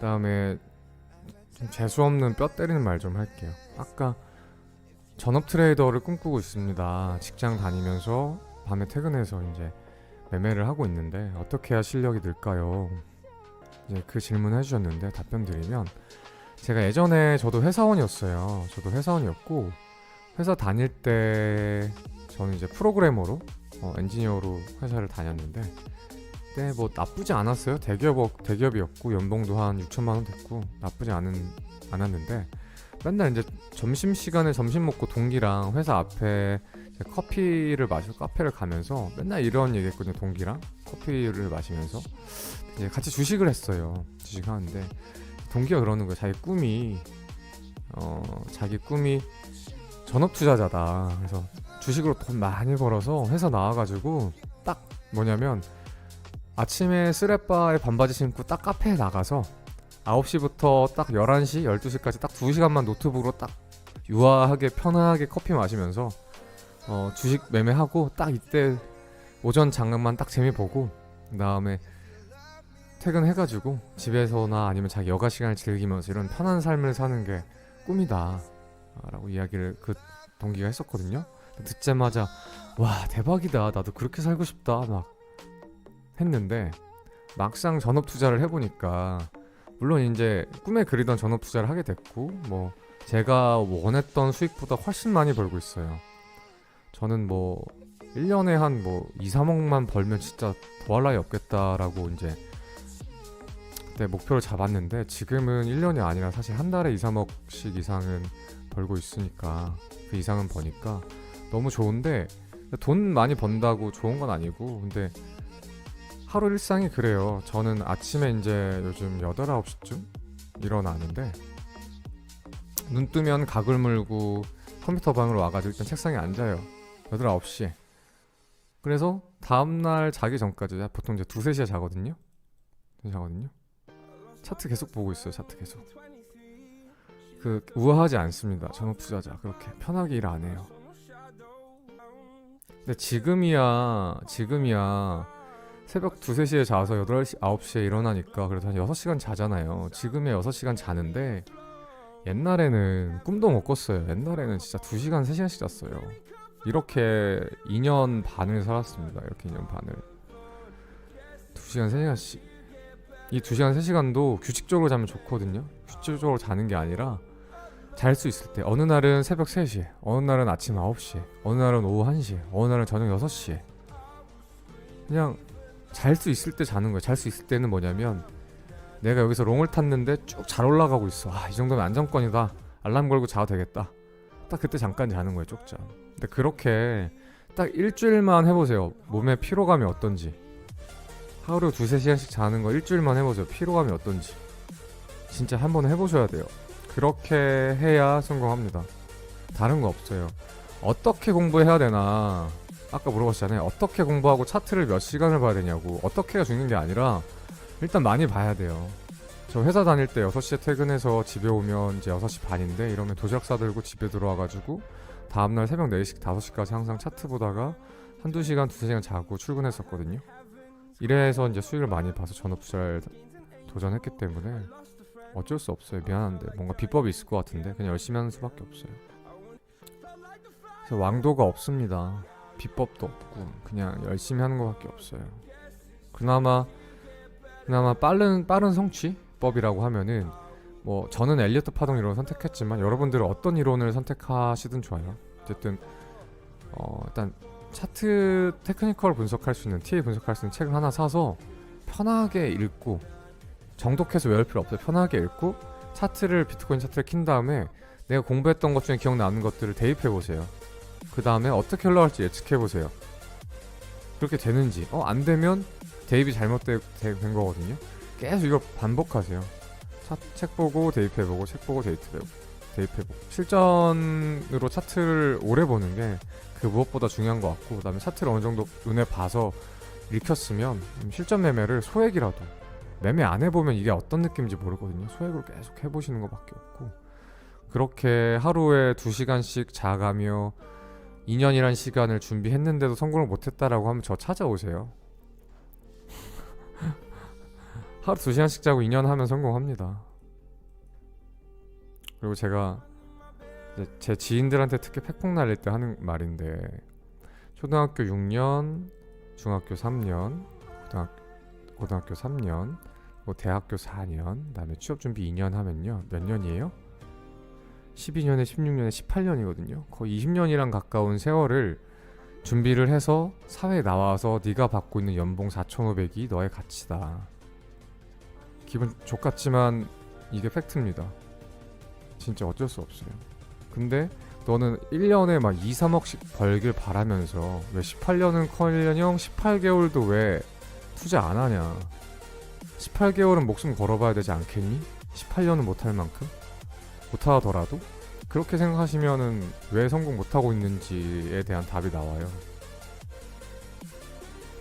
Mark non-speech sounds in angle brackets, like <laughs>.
그다음에 좀 재수 없는 뼈 때리는 말 좀 할게요. 아까 전업 트레이더를 꿈꾸고 있습니다. 직장 다니면서 밤에 퇴근해서 이제 매매를 하고 있는데 어떻게 해야 실력이 늘까요? 이제 그 질문 해주셨는데 답변 드리면 제가 예전에 저도 회사원이었어요. 저도 회사원이었고 회사 다닐 때 저는 이제 프로그래머로 어, 엔지니어로 회사를 다녔는데 그 때 뭐 나쁘지 않았어요. 대기업 대기업이었고 연봉도 한 6천만 원 됐고 나쁘지 않은 않았는데 맨날 이제 점심 시간에 점심 먹고 동기랑 회사 앞에 커피를 마시고 카페를 가면서 맨날 이런 얘기했거든요. 동기랑 커피를 마시면서 이제 같이 주식을 했어요. 주식 하는데 동기가 그러는 거예요. 자기 꿈이 어 자기 꿈이 전업 투자자다. 그래서 주식으로 돈 많이 벌어서 회사 나와가지고 딱 뭐냐면 아침에 쓰레빠에 반바지 신고 딱 카페에 나가서 9시부터 딱 11시, 12시까지 딱 2시간만 노트북으로 딱 유아하게 편하게 커피 마시면서 어, 주식 매매하고 딱 이때 오전 장난만 딱 재미 보고 그다음에 퇴근해가지고 집에서나 아니면 자기 여가 시간을 즐기면서 이런 편한 삶을 사는 게 꿈이다 라고 이야기를 그 동기가 했었거든요. 듣자마자 와 대박이다. 나도 그렇게 살고 싶다. 막 했는데 막상 전업 투자를 해보니까 물론 이제 꿈에 그리던 전업 투자를 하게 됐고 뭐 제가 원했던 수익보다 훨씬 많이 벌고 있어요. 저는 뭐 1년에 한 뭐 2, 3억만 벌면 진짜 더할 나위 없겠다라고 이제 그때 목표를 잡았는데 지금은 1년이 아니라 사실 한 달에 2, 3억씩 이상은 벌고 있으니까 그 이상은 버니까 너무 좋은데 돈 많이 번다고 좋은 건 아니고 근데 하루 일상이 그래요. 저는 아침에 이제 요즘 8, 9시쯤 일어나는데 눈 뜨면 가글 물고 컴퓨터 방으로 와가지고 일단 책상에 앉아요. 8, 9시에. 그래서 다음날 자기 전까지 보통 이제 2, 3시에 자거든요. 자거든요. 차트 계속 보고 있어요. 차트 계속. 그 우아하지 않습니다. 전업 투자자 그렇게 편하게 일 안 해요. 근데 지금이야 지금이야 새벽 2, 3시에 자서 8시, 9시에 일어나니까 그래도 한 6시간 자잖아요. 지금에 6시간 자는데 옛날에는 꿈도 못 꿨어요. 옛날에는 진짜 2시간, 3시간씩 잤어요. 이렇게 2년 반을 살았습니다. 이렇게 2년 반을. 2시간, 3시간씩. 이 2시간, 3시간도 규칙적으로 자면 좋거든요. 규칙적으로 자는 게 아니라 잘 수 있을 때 어느 날은 새벽 3시에, 어느 날은 아침 9시에, 어느 날은 오후 1시에, 어느 날은 저녁 6시에. 그냥 잘 수 있을 때 자는 거예요. 잘 수 있을 때는 뭐냐면 내가 여기서 롱을 탔는데 쭉 잘 올라가고 있어. 아, 이 정도면 안정권이다. 알람 걸고 자도 되겠다. 딱 그때 잠깐 자는 거예요, 쪽잠. 근데 그렇게 딱 일주일만 해보세요. 몸의 피로감이 어떤지. 하루 두세 시간씩 자는 거 일주일만 해보세요. 피로감이 어떤지. 진짜 한번 해보셔야 돼요. 그렇게 해야 성공합니다. 다른 거 없어요. 어떻게 공부해야 되나 아까 물어보셨잖아요. 어떻게 공부하고 차트를 몇 시간을 봐야 되냐고. 어떻게가 중요한 게 아니라 일단 많이 봐야 돼요. 저 회사 다닐 때 6시에 퇴근해서 집에 오면 이제 6시 반인데 이러면 도시락 싸들고 집에 들어와가지고 다음날 새벽 4시, 5시까지 항상 차트 보다가 한두 시간, 두세 시간 자고 출근했었거든요. 이래서 이제 수익을 많이 봐서 전업 투자를 도전했기 때문에 어쩔 수 없어요. 미안한데 뭔가 비법이 있을 것 같은데 그냥 열심히 하는 수밖에 없어요. 그래서 왕도가 없습니다. 비법도 없고 그냥 열심히 하는 것밖에 없어요. 그나마 그나마 빠른 빠른 성취법이라고 하면은 뭐 저는 엘리어트 파동 이론을 선택했지만 여러분들은 어떤 이론을 선택하시든 좋아요. 어쨌든 어 일단 차트 테크니컬 분석할 수 있는 TA 분석할 수 있는 책을 하나 사서 편하게 읽고 정독해서 외울 필요 없어요. 편하게 읽고 차트를 비트코인 차트를 킨 다음에 내가 공부했던 것 중에 기억나는 것들을 대입해 보세요. 그 다음에 어떻게 흘러갈지 예측해 보세요. 그렇게 되는지 어 안 되면 대입이 잘못된 된 거거든요. 계속 이걸 반복하세요. 차, 책 보고 대입해 보고 책 보고 대입해 보고 대입해 보고 실전으로 차트를 오래 보는 게 그 무엇보다 중요한 것 같고 그 다음에 차트를 어느 정도 눈에 봐서 읽혔으면 실전 매매를 소액이라도 매매 안 해보면 이게 어떤 느낌인지 모르거든요. 소액으로 계속 해보시는 것밖에 없고 그렇게 하루에 2시간씩 자가며 2년이란 시간을 준비했는데도 성공을 못했다라고 하면 저 찾아오세요. <laughs> 하루 두 시간씩 자고 2년 하면 성공합니다. 그리고 제가 제 지인들한테 특히 팩폭 날릴 때 하는 말인데 초등학교 6년, 중학교 3년, 고등학교, 고등학교 3년, 뭐 대학교 4년, 그다음에 취업 준비 2년 하면요 몇 년이에요? 12년에 16년에 18년이거든요. 거의 20년이랑 가까운 세월을 준비를 해서 사회에 나와서 네가 받고 있는 연봉 4,500이 너의 가치다. 기분 좋겠지만 이게 팩트입니다. 진짜 어쩔 수 없어요. 근데 너는 1년에 막 2, 3억씩 벌길 바라면서 왜 18년은 커일년형 18개월도 왜 투자 안 하냐? 18개월은 목숨 걸어봐야 되지 않겠니? 18년은 못할 만큼? 못하더라도? 그렇게 생각하시면은 왜 성공 못하고 있는지에 대한 답이 나와요.